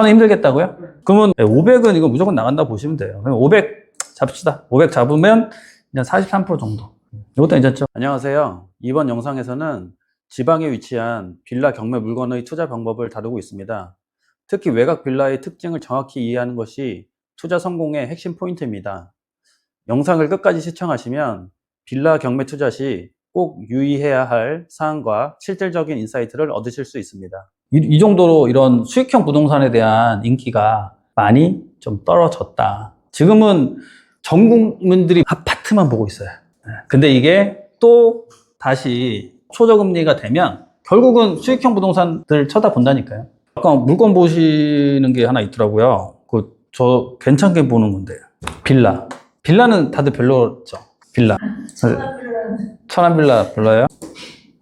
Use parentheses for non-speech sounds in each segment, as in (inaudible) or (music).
저는 힘들겠다고요? 그러면 500은 이거 무조건 나간다 보시면 돼요. 그럼 500 잡시다. 500 잡으면 그냥 43% 정도. 이것도 괜찮죠? 안녕하세요. 이번 영상에서는 지방에 위치한 빌라 경매 물건의 투자 방법을 다루고 있습니다. 특히 외곽 빌라의 특징을 정확히 이해하는 것이 투자 성공의 핵심 포인트입니다. 영상을 끝까지 시청하시면 빌라 경매 투자 시 꼭 유의해야 할 사항과 실질적인 인사이트를 얻으실 수 있습니다. 이, 이 정도로 이런 수익형 부동산에 대한 인기가 많이 좀 떨어졌다. 지금은 전 국민들이 아파트만 보고 있어요. 네. 근데 이게 또 다시 초저금리가 되면 결국은 수익형 부동산들 쳐다본다니까요. 아까 물건 보시는 게 하나 있더라고요. 그 저 괜찮게 보는 건데 빌라. 빌라는 다들 별로죠. 빌라. 천안 빌라 별로예요?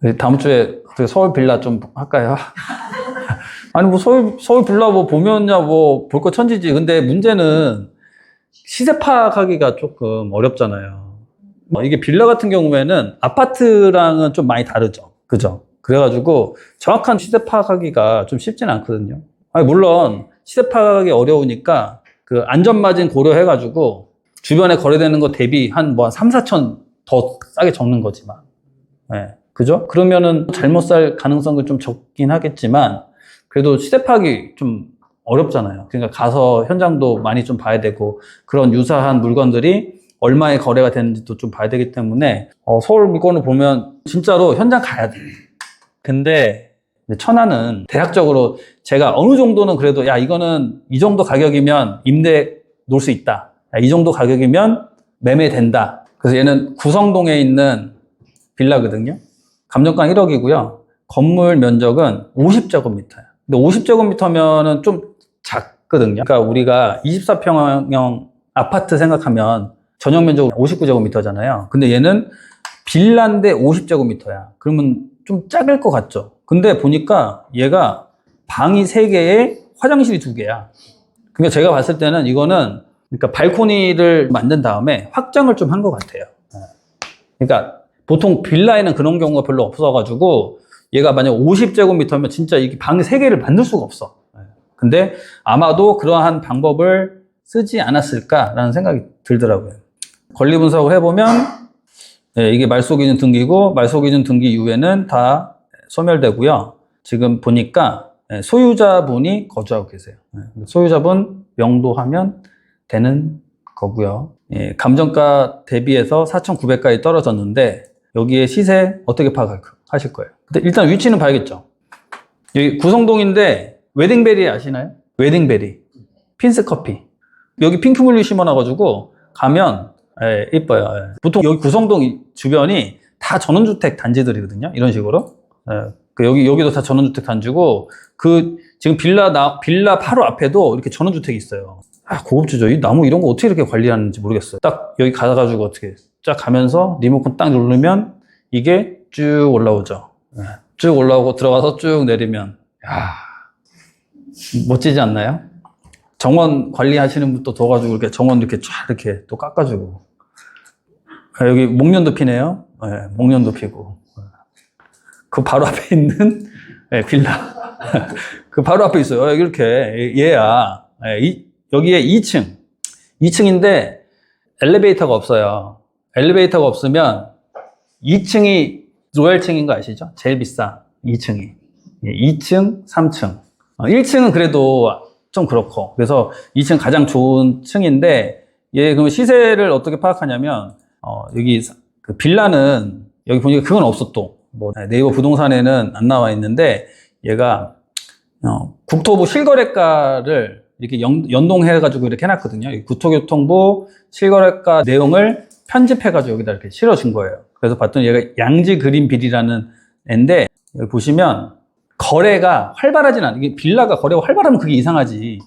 네, 다음 주에 그 서울 빌라 좀 할까요? (laughs) 아니 뭐 서울 서울 빌라 뭐 보면야 뭐 볼 거 천지지. 근데 문제는 시세 파악하기가 조금 어렵잖아요. 뭐 이게 빌라 같은 경우에는 아파트랑은 좀 많이 다르죠. 그죠? 그래가지고 정확한 시세 파악하기가 좀 쉽지는 않거든요. 아니 물론 시세 파악하기 어려우니까 그 안전마진 고려해가지고 주변에 거래되는 거 대비 한 뭐한 3, 4천 더 싸게 적는 거지만. 예. 그죠? 그러면은 잘못 살 가능성이 좀 적긴 하겠지만 그래도 시세 파악이 좀 어렵잖아요. 그러니까 가서 현장도 많이 좀 봐야 되고 그런 유사한 물건들이 얼마에 거래가 되는지도 좀 봐야 되기 때문에 어, 서울 물건을 보면 진짜로 현장 가야 돼. 근데 천안은 대략적으로 제가 어느 정도는 그래도 야 이거는 이 정도 가격이면 임대 놓을 수 있다. 야, 이 정도 가격이면 매매된다. 그래서 얘는 구성동에 있는 빌라거든요. 감정가 1억이고요. 건물 면적은 50제곱미터예요. 근데 50제곱미터면은 좀 작거든요. 그러니까 우리가 24평형 아파트 생각하면 전용 면적은 59제곱미터잖아요. 근데 얘는 빌라인데 50제곱미터야. 그러면 좀 작을 것 같죠? 근데 보니까 얘가 방이 3개에 화장실이 2개야. 그러니까 제가 봤을 때는 이거는 그러니까 발코니를 만든 다음에 확장을 좀 한 것 같아요. 그러니까 보통 빌라에는 그런 경우가 별로 없어가지고 얘가 만약 50제곱미터면 진짜 이게 방이 3개를 만들 수가 없어. 근데 아마도 그러한 방법을 쓰지 않았을까라는 생각이 들더라고요. 권리 분석을 해보면 예, 이게 말소 기준 등기고 말소 기준 등기 이후에는 다 소멸되고요. 지금 보니까 예, 소유자분이 거주하고 계세요. 예, 소유자분 명도하면 되는 거고요. 예, 감정가 대비해서 4,900까지 떨어졌는데 여기에 시세 어떻게 파악하실 거예요? 근데 일단 위치는 봐야겠죠. 여기 구성동인데 웨딩베리 아시나요? 웨딩베리 핀스 커피 여기 핑크뮬리 심어놔가지고 가면 예, 이뻐요. 예. 보통 여기 구성동 이- 주변이 다 전원주택 단지들이거든요. 이런 식으로. 예, 그 여기 여기도 다 전원주택 단지고 그 지금 빌라 나 빌라 바로 앞에도 이렇게 전원주택이 있어요. 아 고급주죠. 이 나무 이런 거 어떻게 이렇게 관리하는지 모르겠어요. 딱 여기 가가지고 어떻게 쫙 가면서 리모컨 딱 누르면 이게 쭉 올라오죠. 예, 쭉 올라오고 들어가서 쭉 내리면 야 멋지지 않나요? 정원 관리하시는 분도 둬가지고 이렇게 정원 이렇게 쫙 이렇게 또 깎아주고 아, 여기 목련도 피네요. 예, 목련도 피고 그 바로 앞에 있는 예, 빌라 (laughs) 그 바로 앞에 있어요. 어, 이렇게 얘야 예, 이- 여기에 2층. 2층인데 엘리베이터가 없어요. 엘리베이터가 없으면 2층이 로얄층인 거 아시죠? 제일 비싸. 2층이. 2층, 3층. 1층은 그래도 좀 그렇고. 그래서 2층 가장 좋은 층인데 얘 그럼 시세를 어떻게 파악하냐면 어, 여기 사- 그 빌라는 여기 보니까 그건 없어 또 뭐 네이버 부동산에는 안 나와 있는데 얘가 어, 국토부 실거래가를 이렇게 연, 연동해가지고 이렇게 해놨거든요. 이 국토교통부 실거래가 내용을 편집해가지고 여기다 이렇게 실어준 거예요. 그래서 봤더니 얘가 양지 그린 빌이라는 애인데 여기 보시면 거래가 활발하진 않아. 이게 빌라가 거래가 활발하면 그게 이상하지.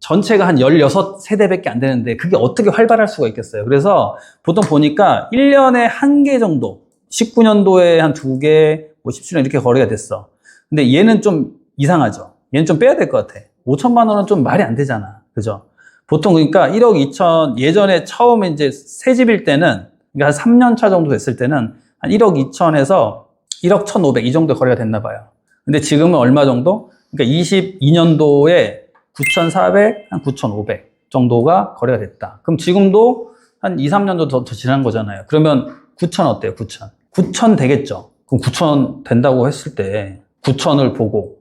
전체가 한 16세대밖에 안 되는데 그게 어떻게 활발할 수가 있겠어요. 그래서 보통 보니까 1년에 한 개 정도, 19년도에 한 두 개, 뭐 17년 이렇게 거래가 됐어. 근데 얘는 좀 이상하죠. 얘는 좀 빼야 될 것 같아. 5천만 원은 좀 말이 안 되잖아. 그죠? 보통 그러니까 1억 2천, 예전에 처음에 이제 새 집일 때는, 그러니까 한 3년 차 정도 됐을 때는 한 1억 2천에서 1억 1,500 이 정도 거래가 됐나 봐요. 근데 지금은 얼마 정도? 그러니까 22년도에 9,400, 한 9,500 정도가 거래가 됐다. 그럼 지금도 한 2, 3년도 더, 더 지난 거잖아요. 그러면 9,000 어때요? 9,000. 9,000 되겠죠? 그럼 9,000 된다고 했을 때 9,000을 보고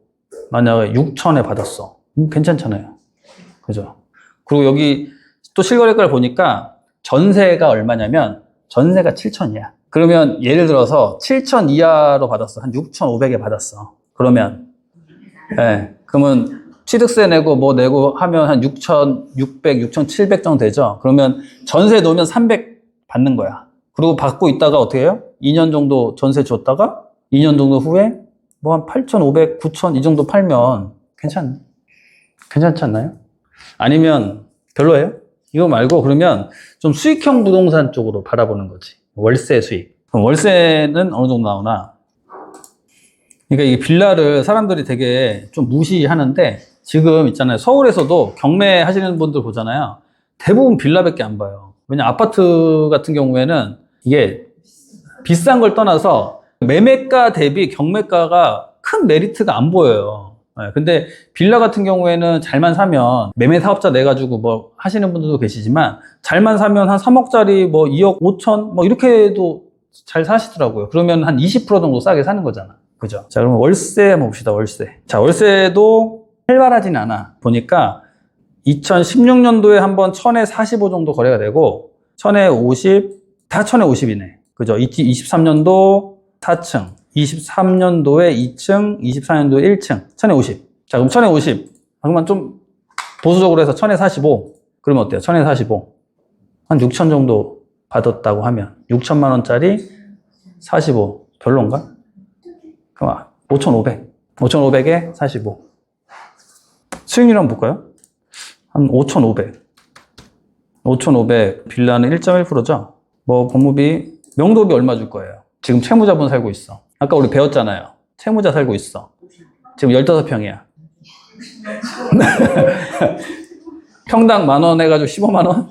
만약에 6,000에 받았어. 음, 괜찮잖아요. 그죠? 그리고 여기 또 실거래가를 보니까 전세가 얼마냐면 전세가 7,000이야. 그러면 예를 들어서 7,000 이하로 받았어. 한 6,500에 받았어. 그러면 예. 그러면 취득세 내고 뭐 내고 하면 한 6,600, 6,700 정도 되죠. 그러면 전세 놓으면 300 받는 거야. 그리고 받고 있다가 어떻게 해요? 2년 정도 전세 줬다가 2년 정도 후에 뭐 한 8,500, 9,000 이 정도 팔면 괜찮, 괜찮지 않나요? 아니면 별로예요? 이거 말고 그러면 좀 수익형 부동산 쪽으로 바라보는 거지. 월세 수익. 월세는 어느 정도 나오나? 그러니까 이 빌라를 사람들이 되게 좀 무시하는데 지금 있잖아요. 서울에서도 경매 하시는 분들 보잖아요. 대부분 빌라밖에 안 봐요. 왜냐 아파트 같은 경우에는 이게 비싼 걸 떠나서 매매가 대비 경매가가 큰 메리트가 안 보여요. 네, 근데 빌라 같은 경우에는 잘만 사면 매매 사업자 내 가지고 뭐 하시는 분들도 계시지만 잘만 사면 한 3억짜리 뭐 2억 5천 뭐 이렇게 해도 잘 사시더라고요. 그러면 한 20% 정도 싸게 사는 거잖아. 그죠? 자, 그러면 월세 한번 봅시다. 월세. 자, 월세도 활발하진 않아. 보니까 2016년도에 한번 1000에 45 정도 거래가 되고 1000에 50, 다 1000에 50이네. 그죠? 23년도 4층, 23년도에 2층, 24년도에 1층, 1000에 50. 자, 그럼 1000에 50. 그러면 좀 보수적으로 해서 1000에 45. 그러면 어때요? 1000에 45. 한 6천 정도 받았다고 하면 6천만 원짜리 45. 별론가? 그럼 5,500. 5,500에 45. 수익률 한번 볼까요? 한 5,500. 5,500. 빌라는 1.1%죠? 뭐, 법무비, 명도비 얼마 줄 거예요? 지금 채무자분 살고 있어. 아까 우리 배웠잖아요. 채무자 살고 있어. 지금 15평이야. (laughs) 평당 만 원 해가지고 15만 원?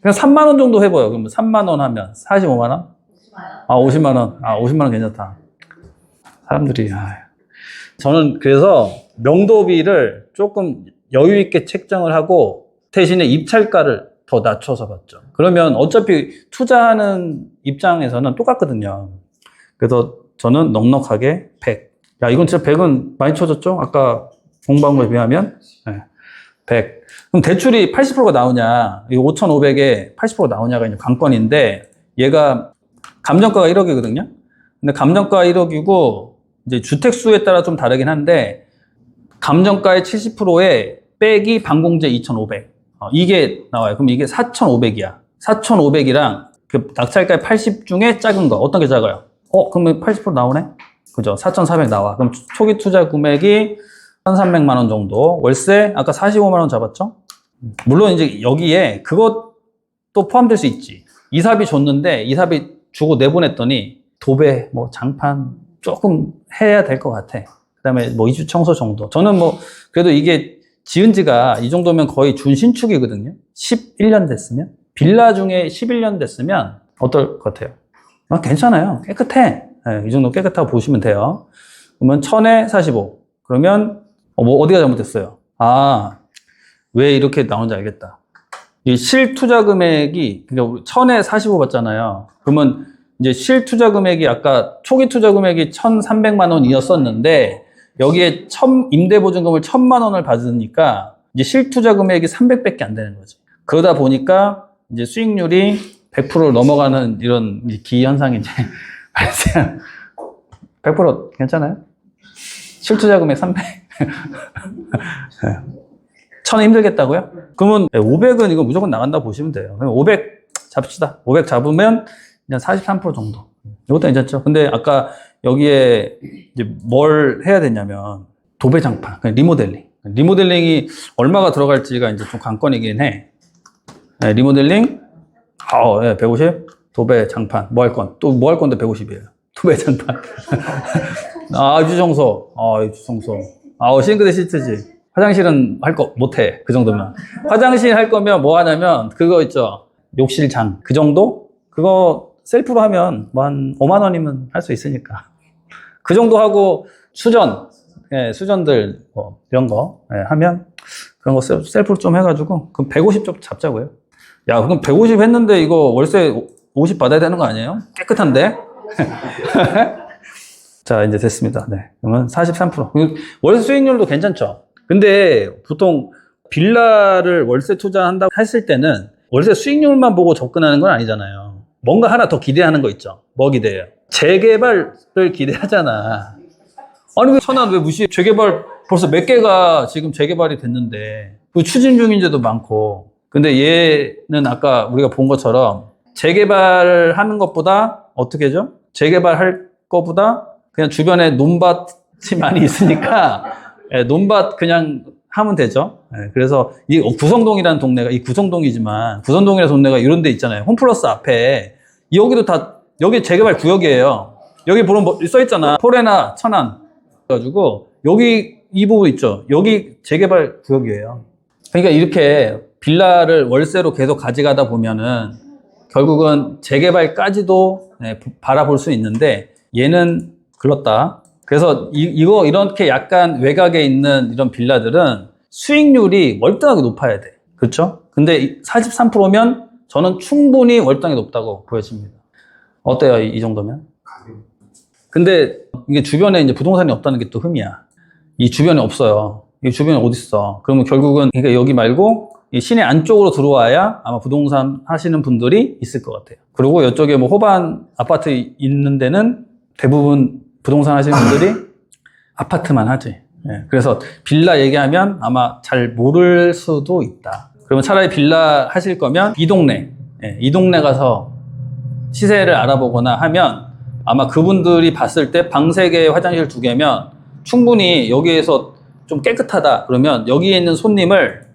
그냥 3만 원 정도 해봐요. 그러면 3만 원 하면 45만 원? 아, 50만 원. 아, 50만 원 괜찮다. 사람들이, 아 저는 그래서 명도비를 조금 여유 있게 책정을 하고 대신에 입찰가를 더 낮춰서 봤죠. 그러면 어차피 투자하는 입장에서는 똑같거든요. 그래서 저는 넉넉하게 100. 야, 이건 진짜 100은 많이 쳐졌죠? 아까 공부한 거에 비하면? 네, 100. 그럼 대출이 80%가 나오냐? 이거 5,500에 80%가 나오냐가 이제 관건인데, 얘가 감정가가 1억이거든요? 근데 감정가가 1억이고, 이제 주택수에 따라 좀 다르긴 한데, 감정가의 70%에 빼기 반공제 2,500. 어, 이게 나와요. 그럼 이게 4,500이야. 4,500이랑 그 낙찰가의 80 중에 작은 거. 어떤 게 작아요? 어, 그러면 80% 나오네? 그죠? 4,400 나와. 그럼 초기 투자 금액이 1,300만 원 정도. 월세 아까 45만 원 잡았죠? 물론 이제 여기에 그것도 포함될 수 있지. 이사비 줬는데 이사비 주고 내보냈더니 도배, 뭐 장판 조금 해야 될 것 같아. 그다음에 뭐 이주 청소 정도. 저는 뭐 그래도 이게 지은 지가 이 정도면 거의 준신축이거든요. 11년 됐으면 빌라 중에 11년 됐으면 어떨 것 같아요? 아, 괜찮아요. 깨끗해. 네, 이 정도 깨끗하고 보시면 돼요. 그러면 1000에 45. 그러면 어, 뭐 어디가 잘못됐어요? 아, 왜 이렇게 나온지 알겠다. 이 실투자 금액이 그러니까 1000에 45 받잖아요. 그러면 이제 실투자 금액이 아까 초기 투자 금액이 1,300만 원이었었는데 여기에 천, 임대 보증금을 1,000만 원을 받으니까 이제 실투자 금액이 300밖에 안 되는 거죠. 그러다 보니까 이제 수익률이 100%를 넘어가는 이런 기현상이 이제 (laughs) 발생. 100% 괜찮아요? 실투자 금액 300. 천 힘들겠다고요? 그러면 500은 이거 무조건 나간다 보시면 돼요. 500 잡시다. 500 잡으면 그냥 43% 정도. 이것도 괜찮죠? 근데 아까 여기에 이제 뭘 해야 되냐면 도배장판, 리모델링. 리모델링이 얼마가 들어갈지가 이제 좀 관건이긴 해. 네, 리모델링, 아, 예, 150. 도배 장판, 뭐 할 건? 또 뭐 할 건데 150이에요. (laughs) 도배 장판. (laughs) 아, 유청소. 아, 유청소. 아, 싱크대 시트지. 화장실은 할 거 못해. 그 정도면. 화장실 할 거면 뭐 하냐면 그거 있죠. 욕실 장. 그 정도? 그거 셀프로 하면 뭐 한 5만 원이면 할 수 있으니까. 그 정도 하고 수전. 예, 수전들 뭐 이런 거 예, 하면 그런 거 셀- 셀프로 좀 해가지고 그럼 150좀 잡자고요. 야 그럼 150 했는데 이거 월세 50 받아야 되는 거 아니에요? 깨끗한데? (laughs) 자 이제 됐습니다. 네 그러면 43% 그리고 월세 수익률도 괜찮죠. 근데 보통 빌라를 월세 투자한다고 했을 때는 월세 수익률만 보고 접근하는 건 아니잖아요. 뭔가 하나 더 기대하는 거 있죠. 뭐 기대해요? 재개발을 기대하잖아. 아니 왜 천안 왜 무시해? 재개발 벌써 몇 개가 지금 재개발이 됐는데 그 추진 중인데도 많고 근데 얘는 아까 우리가 본 것처럼 재개발하는 것보다 어떻게 죠? 재개발할 것보다 그냥 주변에 논밭이 (laughs) 많이 있으니까 예, 논밭 그냥 하면 되죠. 예, 그래서 이 구성동이라는 동네가 이 구성동이지만 구성동이라는 동네가 이런 데 있잖아요. 홈플러스 앞에 여기도 다 여기 재개발 구역이에요. 여기 보면 뭐써 있잖아. 포레나 천안 가지고 여기 이 부분 있죠. 여기 재개발 구역이에요. 그러니까 이렇게 빌라를 월세로 계속 가져가다 보면은 결국은 재개발까지도 네, 바라볼 수 있는데 얘는 글렀다. 그래서 이, 이거 이렇게 약간 외곽에 있는 이런 빌라들은 수익률이 월등하게 높아야 돼. 그렇죠? 근데 43%면 저는 충분히 월등하게 높다고 보여집니다. 어때요? 이, 이 정도면? 근데 이게 주변에 이제 부동산이 없다는 게 또 흠이야. 이 주변에 없어요. 이 주변에 어디 있어? 그러면 결국은 그러니까 여기 말고 이 시내 안쪽으로 들어와야 아마 부동산 하시는 분들이 있을 것 같아요. 그리고 이쪽에 뭐 호반 아파트 있는 데는 대부분 부동산 하시는 분들이 (laughs) 아파트만 하지. 예, 그래서 빌라 얘기하면 아마 잘 모를 수도 있다. 그러면 차라리 빌라 하실 거면 이 동네, 예, 이 동네 가서 시세를 알아보거나 하면 아마 그분들이 봤을 때 방 세 개, 화장실 두 개면 충분히 여기에서 좀 깨끗하다. 그러면 여기에 있는 손님을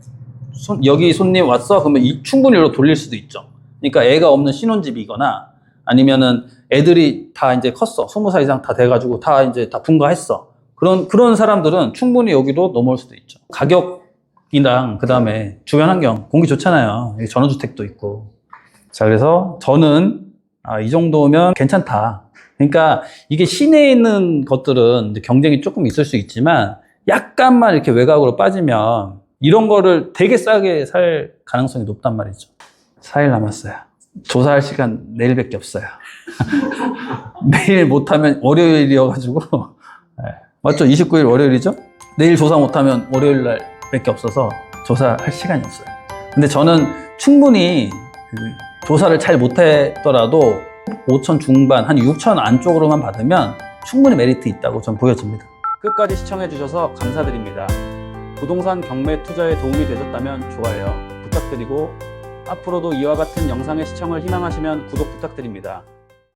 손- 여기 손님 왔어? 그러면 이, 충분히 이로 돌릴 수도 있죠. 그러니까 애가 없는 신혼집이거나 아니면은 애들이 다 이제 컸어. 스무 살 이상 다 돼가지고 다 이제 다 분가했어. 그런, 그런 사람들은 충분히 여기도 넘어올 수도 있죠. 가격이랑 그 다음에 주변 환경, 공기 좋잖아요. 전원주택도 있고. 자, 그래서 저는 아, 이 정도면 괜찮다. 그러니까 이게 시내에 있는 것들은 경쟁이 조금 있을 수 있지만 약간만 이렇게 외곽으로 빠지면 이런 거를 되게 싸게 살 가능성이 높단 말이죠. 4일 남았어요. 조사할 시간 내일밖에 없어요. (laughs) 내일 못하면 월요일이어가지고 (laughs) 네. 맞죠? 29일 월요일이죠? 내일 조사 못하면 월요일 날밖에 없어서 조사할 시간이 없어요. 근데 저는 충분히 그 조사를 잘 못했더라도 5천 중반, 한 6천 안쪽으로만 받으면 충분히 메리트 있다고 전 보여집니다. 끝까지 시청해주셔서 감사드립니다. 부동산 경매 투자에 도움이 되셨다면 좋아요 부탁드리고 앞으로도 이와 같은 영상의 시청을 희망하시면 구독 부탁드립니다.